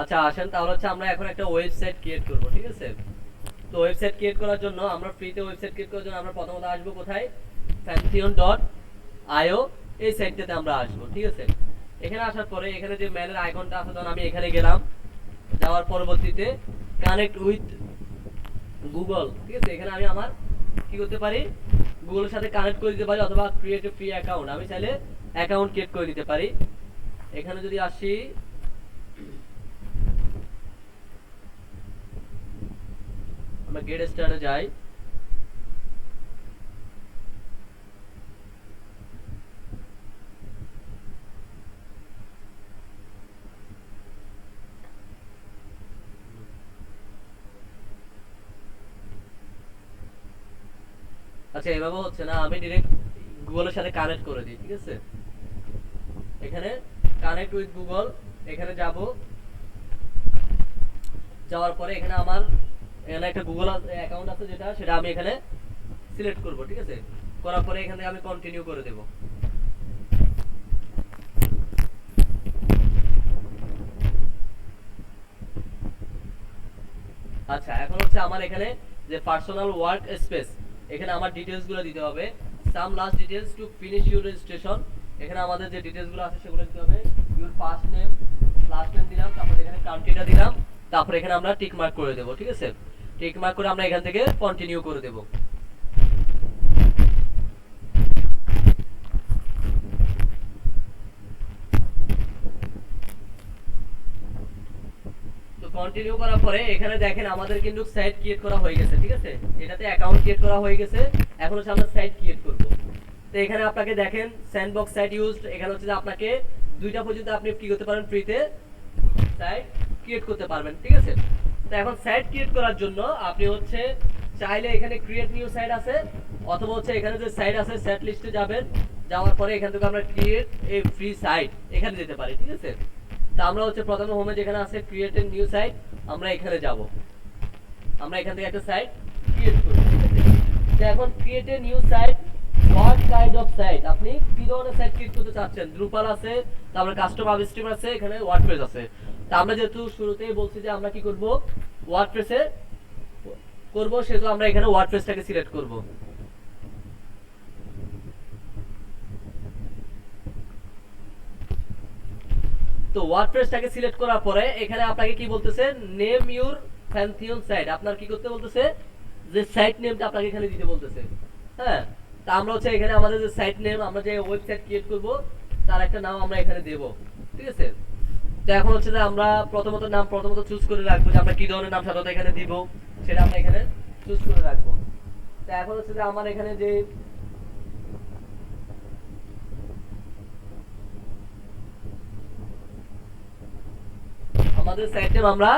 আচ্ছা আসেন, তাহলে হচ্ছে আমরা এখন একটা ওয়েবসাইট ক্রিয়েট করব, ঠিক আছে? তো ওয়েবসাইট ক্রিয়েট করার জন্য আমরা ফ্রিতে ওয়েবসাইট ক্রিয়েট করার জন্য আমরা প্রথমত আসব কোথায়? ফ্যান্সিয়ন ডট আইও এই সাইটটাতে আমরা আসব, ঠিক আছে? এখানে আসার পরে এখানে যে ম্যানের আইকনটা আছে তখন আমি এখানে গেলাম, যাওয়ার পরবর্তীতে কানেক্ট উইথ গুগল ঠিক আছে? এখানে আমি আমার কি করতে পারি? গুগলের সাথে কানেক্ট করে দিতে পারি, অথবা ক্রিয়েট ফ্রি অ্যাকাউন্ট আমি চাইলে অ্যাকাউন্ট ক্রিয়েট করে দিতে পারি। এখানে যদি আসি আমরা গেট স্টার্টে যাই। আচ্ছা এভাবে হচ্ছে না, আমি ডিরেক্ট গুগলের সাথে কানেক্ট করে দিই, ঠিক আছে? এখানে কানেক্ট উইথ গুগল এখানে যাব। যাওয়ার পরে এখানে আমার এখানে একটা গুগল অ্যাকাউন্ট আছে যেটা, সেটা আমি এখানে সিলেক্ট করব, ঠিক আছে? করার পরে এখান থেকে আমি কন্টিনিউ করে দেব। আচ্ছা এখন হচ্ছে আমার এখানে যে পার্সোনাল ওয়ার্ক স্পেস এখানে আমার ডিটেইলসগুলো দিতে হবে। Some last details to finish your registration এখানে আমাদের যে ডিটেইলসগুলো আছে সেগুলো দিতে হবে। Your first name last name দিলাম, তারপর এখানে কান্ট্রিটা দিলাম, তারপর এখানে আমরা টিক মার্ক করে দেব, ঠিক আছে? টিক মার্ক করে আমরা এখান থেকে কন্টিনিউ করে দেব। কন্টিনিউ করার পরে এখানে দেখেন আমাদের কিন্তু সাইট ক্রিয়েট করা হয়ে গেছে, ঠিক আছে? এটাতে অ্যাকাউন্ট ক্রিয়েট করা হয়ে গেছে। এখন হচ্ছে আমরা সাইট ক্রিয়েট করব। তো এখানে আপনাকে দেখেন স্যান্ডবক্স সাইট ইউজড এখানে হচ্ছে যে আপনাকে দুইটা পর্যন্ত আপনি কি করতে পারেন ফ্রিতে সাইট ক্রিয়েট করতে পারবেন, ঠিক আছে? তো এখন সাইট ক্রিয়েট করার জন্য আপনি হচ্ছে চাইলে এখানে ক্রিয়েট নিউ সাইট আছে, অথবা হচ্ছে এখানে যে সাইট আছে সেট লিস্টে যাবেন, যাওয়ার পরে এখান থেকে আমরা ক্রিয়েট এ ফ্রি সাইট এখানে যেতে পারি, ঠিক আছে? তা আমরা হচ্ছে প্রথমে হোমে যেখানে আছে ক্রিয়েট এ নিউ সাইট আমরা এখানে যাব। আমরা এখান থেকে একটা সাইট ক্রিয়েট করব তো এখন create a new site what kind of site আপনি কি ধরনের সাইট ক্রিয়েট করতে চাচ্ছেন? দ্রুপাল আছে, তারপরে কাস্টম আপস্ট্রিম আছে, এখানে ওয়ার্ডপ্রেস আছে। আমরা যেহেতু শুরুতেই বলছি যে আমরা কি করব? ওয়ার্ডপ্রেসে করব, সেহেতু আমরা এখানে ওয়ার্ডপ্রেসটাকে সিলেক্ট করব। তো ওয়ার্ডপ্রেসটাকে সিলেক্ট করার পরে এখানে আপনাকে কি বলতেছে? নেম ইউর ফ্যান্থিয়ন সাইট আপনার কি করতে বলতেছে? যে সাইট নেমটা আপনাকে এখানে দিতে বলতেছে। হ্যাঁ? তা আমরা হচ্ছে এখানে আমাদের যে সাইট নেম আমরা যে ওয়েবসাইট ক্রিয়েট করব, তার একটা নাম আমরা এখানে দেব। ঠিক আছে? এখন হচ্ছে যে আমরা প্রথমত নাম প্রথমত চুজ করে রাখব যে আমরা কি ধরনের নাম সাধারণত এখানে দিব, সেটা আমরা এখানে চুজ করে রাখব। তো এখন হচ্ছে যে আমার এখানে যে আমাদের সাইট নেম আমরা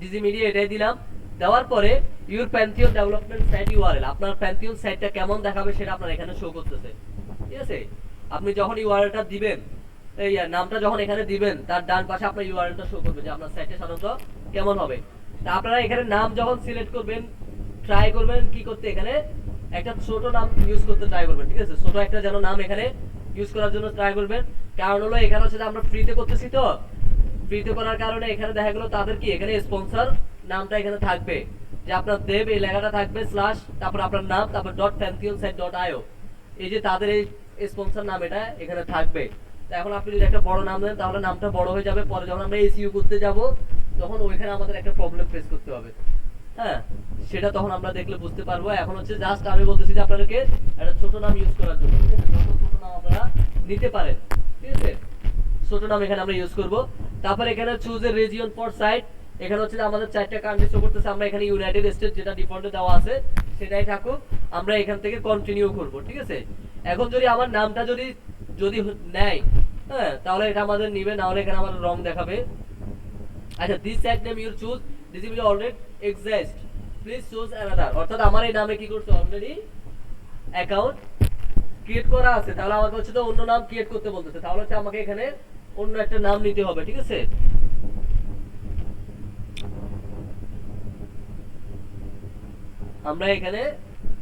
ডিজি মিডিয়া এটাই দিলাম। দেওয়ার পরে your Pantheon development site URL আপনার প্যান্থিয়ন সাইটটা কেমন দেখাবে সেটা আপনার এখানে শো করতেছে। ঠিক আছে? আপনি যখন ইউআরএলটা দিবেন এই নামটা যখন এখানে দিবেন, তার ডান পাশে আপনার শো করবে যে আপনার সাইটটা সাধারণত কেমন হবে। তা আপনারা এখানে নাম যখন সিলেক্ট করবেন ট্রাই করবেন কি করতে এখানে, একটা ছোট নাম ইউজ করতে ট্রাই করবেন, ঠিক আছে? ছোট একটা যেন নাম এখানে ইউজ করার জন্য ট্রাই করবেন। কারণ হলো এখানে হচ্ছে আমরা ফ্রিতে করতেছি তো। ফ্রিতে করার কারণে এখানে দেখা গেল তাদের কি, এখানে স্পন্সর নামটা এখানে থাকবে। যে আপনার দেব এই লেখাটা থাকবে তারপর আপনার নাম, তারপর dot Pantheon site dot IO এই যে তাদের এই স্পন্সর নাম এটা এখানে থাকবে। এখন আপনি যদি একটা বড় নাম দেন, তাহলে নামটা বড় হয়ে যাবে। পরে যখন আমরা এসইউ করতে যাব, তখন ওইখানে আমাদের একটা প্রবলেম ফেস করতে হবে। হ্যাঁ? সেটা তখন আমরা দেখলে বুঝতে পারব। এখন হচ্ছে জাস্ট আমি বলতেছি যে আপনাদেরকে একটা ছোট নাম ইউজ করার জন্য, ঠিক আছে? ছোট ছোট নাম আপনারা নিতে পারেন, ঠিক আছে? ছোট নাম এখানে আমরা ইউজ করব। তারপর এখানে choose a region for site এখানে হচ্ছে আমাদের চারটা কান্ট্রি শো করতেছে। আমরা এখানে ইউনাইটেড স্টেট যেটা ডিফল্টে দেওয়া আছে, সেটাই থাকুক। আমরা এখান থেকে কন্টিনিউ করব, ঠিক আছে? এখন যদি আমার নামটা যদি যদি নেয় হ্যাঁ তাহলে এটা আমাদের নিবে, না হলে এখানে আমাদের রং দেখাবে। আচ্ছা this site name your choose this will already exist please choose another অর্থাৎ আমার এই নামে কি করতে অলরেডি অ্যাকাউন্ট ক্রিয়েট করা আছে। তাহলে আমাকে হচ্ছে তো অন্য নাম ক্রিয়েট করতে বলতেছে। তাহলে হচ্ছে আমাকে এখানে অন্য একটা নাম নিতে হবে, ঠিক আছে? আমরা এখানে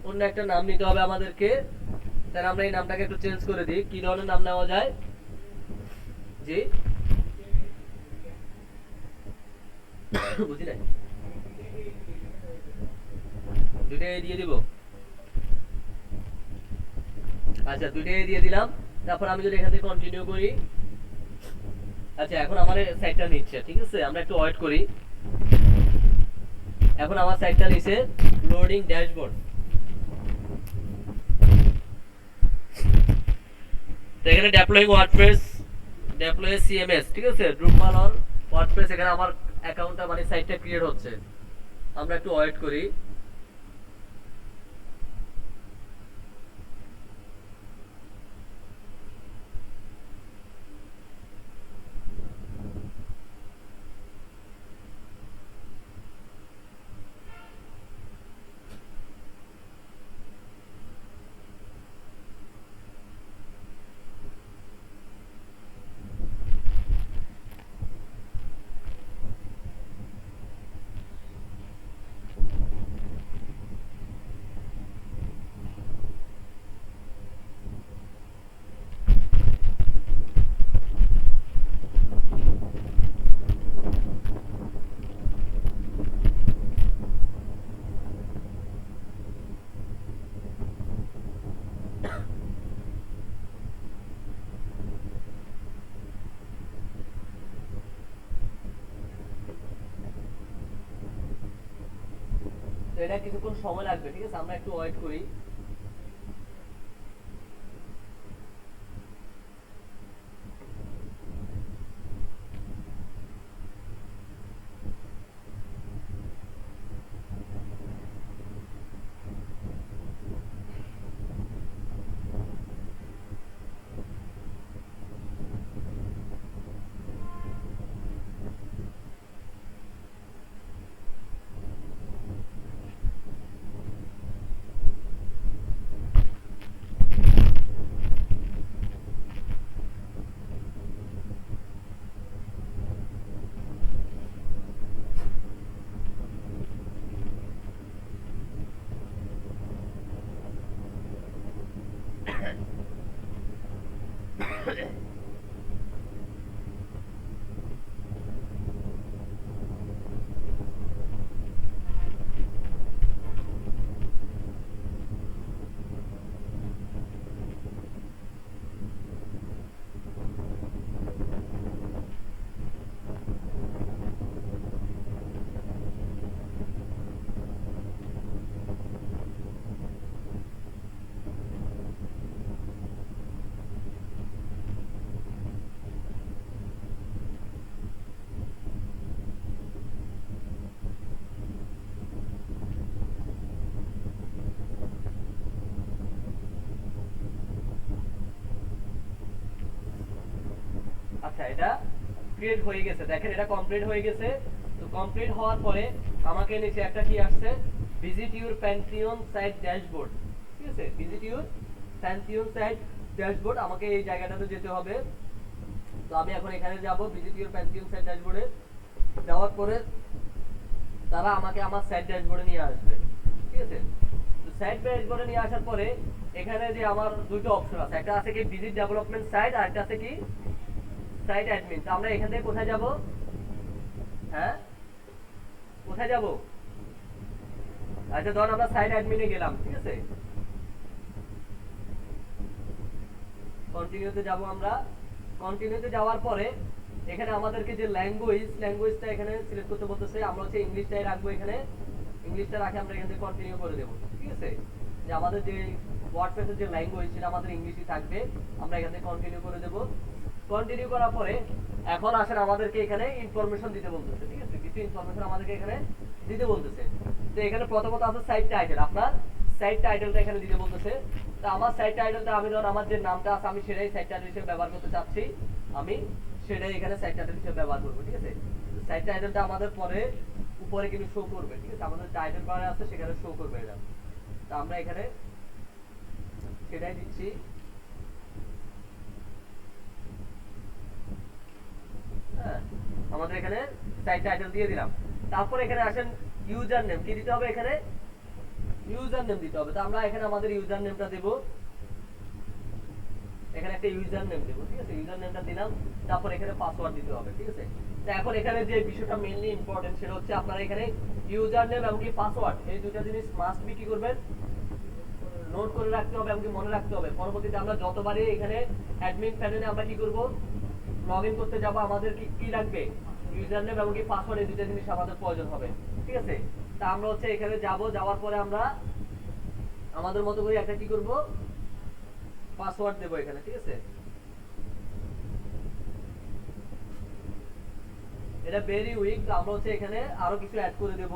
অন্য একটা নাম নিতে হবে আমাদেরকে। তাহলে আমরা এই নামটাকে একটু চেঞ্জ করে দিই। কি ধরনের নাম নেওয়া যায়? জি বুঝি নাই? দুইটাই দিয়ে দিব। আচ্ছা দুইটাই দিয়ে দিলাম। তারপর আমি যদি এখান থেকে কন্টিনিউ করি। আচ্ছা এখন আমার সাইটটা নিচ্ছে, ঠিক আছে? আমরা একটু ওয়েট করি। এখন আমার সাইটটা নিছে লোডিং ড্যাশবোর্ড তো এখানে ডেপ্লয়িং ওয়ার্ডপ্রেস ডেপ্লয় সিএমএস ঠিক আছে? ড্রুপাল আর ওয়ার্ডপ্রেস এখানে আমার অ্যাকাউন্টটা মানে সাইটটা ক্রিয়েট হচ্ছে। আমরা একটু ওয়েট করি। এটা কিছুক্ষণ সময় লাগবে ঠিক আছে? আমরা একটু ওয়েট করি। আচ্ছা এটা ক্রিয়েট হয়ে গেছে। দেখেন, এটা কমপ্লিট হয়ে গেছে। তো কমপ্লিট হওয়ার পরে আমাকে নিচে একটা কি আসছে? Visit your Pantheon site dashboard ঠিক আছে? Visit your Pantheon site dashboard আমাকে এই জায়গাটাতে যেতে হবে। তো আমি এখন এখানে যাব ভিজিট ইউর প্যান্থিয়ন সাইট ড্যাশবোর্ডে যাওয়ার পরে তারা আমাকে আমার সাইট ড্যাশবোর্ডে নিয়ে আসবে। ঠিক আছে? তো সাইট ড্যাশবোর্ডে নিয়ে আসার পরে এখানে যে আমার দুটো অপশন আছে। একটা আছে কি ভিজিট ডেভেলপমেন্ট সাইট আর একটা আছে কি সাইট অ্যাডমিন তো আমরা এখান থেকে কোথায় যাব? হ্যাঁ? কোথায় যাব? আচ্ছা ধরুন আমরা সাইট অ্যাডমিনে গেলাম, ঠিক আছে? কন্টিনিউতে যাব আমরা। কন্টিনিউতে যাওয়ার পরে এখানে আমাদেরকে যে ল্যাঙ্গুয়েজ ল্যাঙ্গুয়েজটা এখানে সিলেক্ট করতে বলতেছে, আমরা হচ্ছে ইংলিশটাই রাখব এখানে। ইংলিশটা রাখে আমরা এখান থেকে কন্টিনিউ করে দেবো, ঠিক আছে? যে আমাদের যে ওয়ার্ডপ্রেসের যে ল্যাঙ্গুয়েজ সেটা আমাদের ইংলিশই থাকবে, আমরা এখান থেকে কন্টিনিউ করে দেবো। কন্টিনিউ করার পরে এখন আসেন আমাদেরকে এখানে ইনফরমেশন দিতে বলতেছে, ঠিক আছে? কিছু ইনফরমেশন আমাদেরকে এখানে দিতে বলতেছে। তো এখানে প্রথমত আছে সাইট টাইটেল আপনার সাইট টাইটেলটা এখানে দিতে বলতেছে। তো আমার সাইট টাইটেলটা আমি ধর আমার যে নামটা আছে, আমি সেটাই সাইট টাইটেল হিসেবে ব্যবহার করতে চাচ্ছি। আমি সেটাই এখানে সাইট টাইটেল হিসেবে ব্যবহার করব, ঠিক আছে? সাইট টাইটেলটা আমাদের পরে উপরে কিন্তু শো করবে, ঠিক আছে? আমাদের টাইটেল বারে আছে, সেখানে শো করবে এটা তো আমরা এখানে সেটাই দিচ্ছি হ্যাঁ, আমাদের এখানে সাইট টাইটেল দিয়ে দিলাম। তারপর এখানে আসেন ইউজার নেম কি দিতে হবে এখানে? ইউজার নেম দিতে হবে। তো আমরা এখানে আমাদের ইউজার নেমটা দেব। এখানে একটা ইউজার নেম দেবো, ঠিক আছে? ইউজার নেমটা দিলাম। তারপর এখানে পাসওয়ার্ড দিতে হবে, ঠিক আছে? তো এখন এখানে যে বিষয়টা মেইনলি ইম্পর্টেন্ট সেটা হচ্ছে আপনারা এখানে ইউজার নেম এবং কি পাসওয়ার্ড এই দুটো জিনিস মাস্ট বি কি করবেন? নোট করে রাখতে হবে এমনকি মনে রাখতে হবে। পরবর্তীতে আমরা যতবারই এখানে অ্যাডমিন প্যানেলে আমরা কি করব? লগ করতে যাব, আমাদের কি কি লাগবে? ইউজার নেম এবং কি পাসওয়ার্ড এই দুইটা জিনিস আমাদের প্রয়োজন হবে, ঠিক আছে? তা আমরা হচ্ছে এখানে যাব, যাওয়ার পরে আমরা আমাদের মতো করে একটা কি করব? পাসওয়ার্ড দেব এখানে, ঠিক আছে? এটা ভেরি উইক তো আমরা হচ্ছে এখানে আরও কিছু অ্যাড করে দেব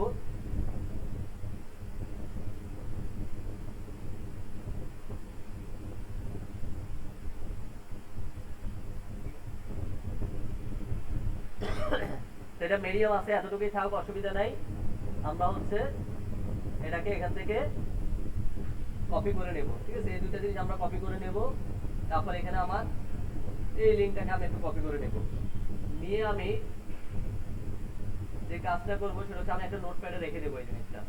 তো এটা মেরিয়াম আছে, এতটুকুই থাকুক অসুবিধা নাই। আমরা হচ্ছে এটাকে এখান থেকে কপি করে নেব, ঠিক আছে? এই দুটা জিনিস আমরা কপি করে নেব। তারপর এখানে আমার এই লিঙ্কটাকে আমি একটু কপি করে নেব। নিয়ে আমি যে কাজটা করব, সেটা হচ্ছে আমি একটা নোটপ্যাডে রেখে দেবো এই জিনিসটা।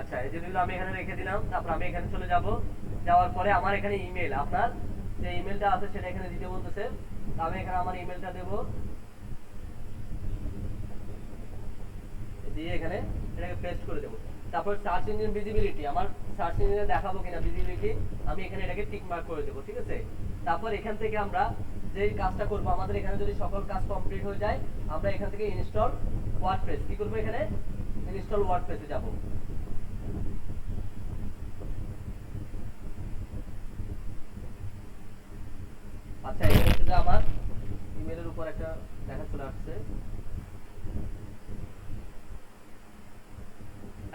আচ্ছা এই জিনিসগুলো আমি এখানে রেখে দিলাম। তারপর আমি এখানে চলে যাব। যাওয়ার পরে আমার এখানে ইমেল আপনার যে ইমেলটা আছে সেটা এখানে দিতে বলতেছে। আমি এখানে আমার ইমেলটা দেব। দিয়ে এখানে এটাকে পেস্ট করে দেব। তারপর সার্চ ইঞ্জিন ভিজিবিলিটি আমার সার্চ ইঞ্জিনে দেখাবো কিনা ভিজিবিলিটি আমি এখানে এটাকে টিক মার্ক করে দেব, ঠিক আছে? তারপর এখান থেকে আমরা যে কাজটা করব, আমাদের এখানে যদি সকল কাজ কমপ্লিট হয়ে যায়, আমরা এখান থেকে ইনস্টল ওয়ার্ডপ্রেস কি করব এখানে? ইনস্টল ওয়ার্ডপ্রেসে যাব। আচ্ছা এই হচ্ছে যে আমার ইমেলের উপর একটা দেখা চলে আসছে।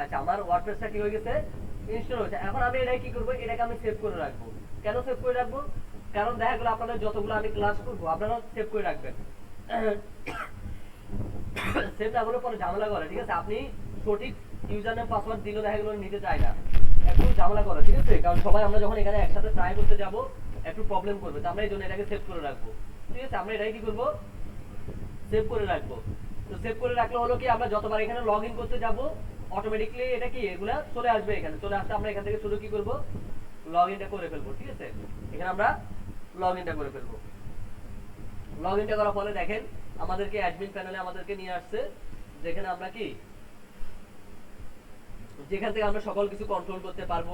আচ্ছা আমার ওয়ার্ডপ্রেসটা কি হয়ে গেছে? ইনস্টল হয়েছে। এখন আমি এটাকে কি করব? এটাকে আমি সেভ করে কেন সেভ করে কারণ দেখা গেলো আপনাদের যতগুলো আমি ক্লাস করব আপনারা সেভ করে রাখবেন। সেভ না হলে পরে ঝামেলা করে, ঠিক আছে? আপনি সঠিক ইউজার নেম পাসওয়ার্ড দেখা গেলো নিতে চায় না। একটু ঝামেলা করে, ঠিক আছে? কারণ সবাই আমরা যখন এখানে একসাথে ট্রাই করতে যাব একটু প্রবলেম করবে, তো আমরা এই জন্য এটাকে সেভ করে রাখব। ঠিক আছে? আমরা এটাকে কি করব? সেভ করে রাখব। তো সেভ করে রাখলে হলো কি, আমরা যতবার এখানে লগ ইন করতে যাব অটোমেটিকলি এটা কি? এগুলা চলে আসবে এখানে। চলে আসতে আমরা এখান থেকে শুধু কি করব? লগ ইনটা করে ফেলব, ঠিক আছে? এখানে আমরা লগ ইনটা করে ফেলব। লগ ইনটা করার ফলে দেখেন, আমাদেরকে অ্যাডমিন প্যানেলে আমাদেরকে নিয়ে আসছে। যেখানে আমরা কি? যেখান থেকে আমরা সকল কিছু কন্ট্রোল করতে পারব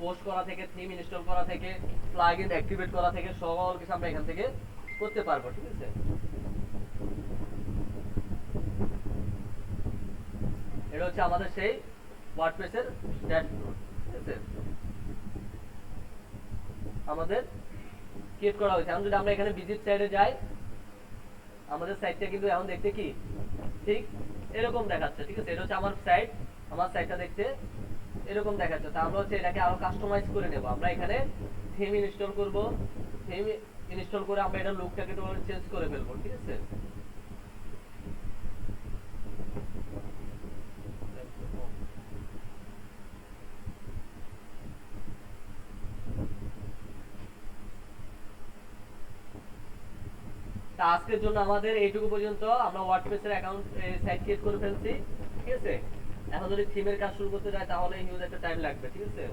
পোস্ট করা থেকে থিম ইনস্টল করা থেকে প্লাগইন অ্যাক্টিভেট করা থেকে, সকল কিছু আমরা এখান থেকে করতে পারব, ঠিক আছে? এটা হচ্ছে আমাদের সেই ওয়ার্ডপ্রেসের ড্যাশবোর্ড ঠিক আছে? আমাদের ক্রিয়েট করা হয়েছে। এখন যদি আমরা এখানে ভিজিট সাইডে যাই, আমাদের সাইটটা কিন্তু এখন দেখতে কি? ঠিক এরকম দেখাচ্ছে, ঠিক আছে? এটা হচ্ছে আমার সাইট আমার সাইটটা দেখতে এরকম দেখাচ্ছে। তা আমরা হচ্ছে এটাকে আরও কাস্টমাইজ করে নেব। আমরা এখানে থিম ইনস্টল করব। থিম ইনস্টল করে আমরা এটা লুকটাকে একটু চেঞ্জ করে ফেলব, ঠিক আছে? আজকের জন্য আমাদের এইটুকু পর্যন্ত। আমরা ওয়ার্ডপ্রেসের অ্যাকাউন্ট সাইট ক্রিয়েট করে ফেলছি, ঠিক আছে? এখন যদি থিমের কাজ শুরু করতে যায় তাহলে একটা টাইম লাগবে ঠিক আছে?